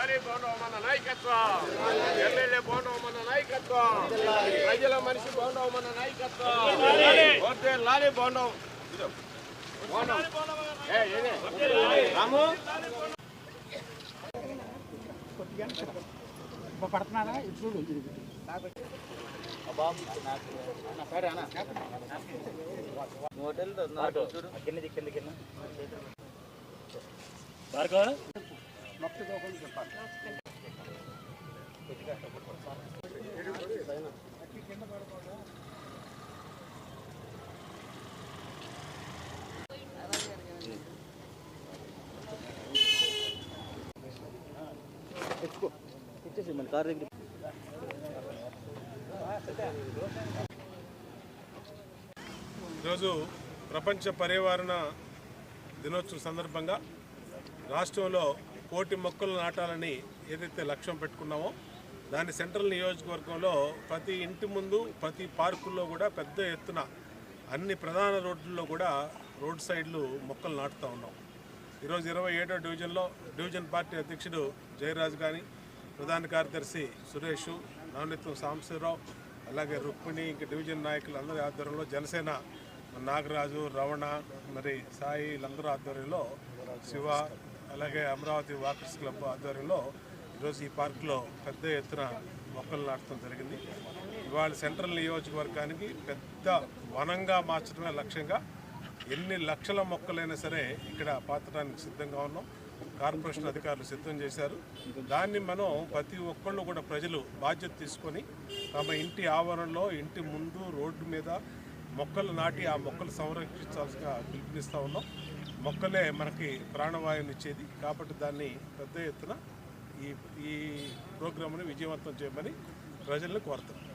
నాయకత్వం. ఎమ్మెల్యే బోండవమన్న నాయకత్వం. ప్రజల మనిషి బోండవమన్న నాయకత్వం. ఓటే లాలి బోండవ బోండవ ఏ, ఏదే? రాము? పడుతున్నారా? ఇప్పుడు కింద ఇచ్చేసి మన కార్ దగ్గర ఈరోజు ప్రపంచ పర్యావరణ దినోత్సవం సందర్భంగా రాష్ట్రంలో కోటి మొక్కలు నాటాలని ఏదైతే లక్ష్యం పెట్టుకున్నామో దాని సెంట్రల్ నియోజకవర్గంలో ప్రతి ఇంటి ముందు ప్రతి పార్కుల్లో కూడా పెద్ద ఎత్తున అన్ని ప్రధాన రోడ్లలో కూడా రోడ్ సైడ్లు మొక్కలు నాటుతూ ఉన్నాం. ఈరోజు ఇరవై ఏడో డివిజన్లో డివిజన్ పార్టీ అధ్యక్షుడు జయరాజ్ కానీ ప్రధాన కార్యదర్శి సురేష్ నవనీతం సాంబశివరావు అలాగే రుక్మిణి ఇంక డివిజన్ నాయకులు అందరి ఆధ్వర్యంలో జనసేన నాగరాజు రవణ మరి సాయి వీళ్ళందరూ ఆధ్వర్యంలో శివ అలాగే అమరావతి వాకర్స్ క్లబ్ ఆధ్వర్యంలో ఈరోజు ఈ పార్కులో పెద్ద ఎత్తున మొక్కలు నాటడం జరిగింది. ఇవాళ సెంట్రల్ నియోజకవర్గానికి పెద్ద వనంగా మార్చడమే లక్ష్యంగా ఎన్ని లక్షల మొక్కలైనా సరే ఇక్కడ పాతడానికి సిద్ధంగా ఉన్నాం. కార్పొరేషన్ అధికారులు సిద్ధం చేశారు. దాన్ని మనం ప్రతి ఒక్కళ్ళు కూడా ప్రజలు బాధ్యత తీసుకొని తమ ఇంటి ఆవరణలో ఇంటి ముందు రోడ్డు మీద మొక్కలు నాటి ఆ మొక్కలు సంరక్షించాల్సిన పిలుపునిస్తూ ఉన్నాం. మొక్కలే మనకి ప్రాణవాయువుని ఇచ్చేది. కాబట్టి దాన్ని పెద్ద ఎత్తున ఈ ఈ ప్రోగ్రామ్ని విజయవంతం చేయమని ప్రజల్ని కోరుతున్నాం.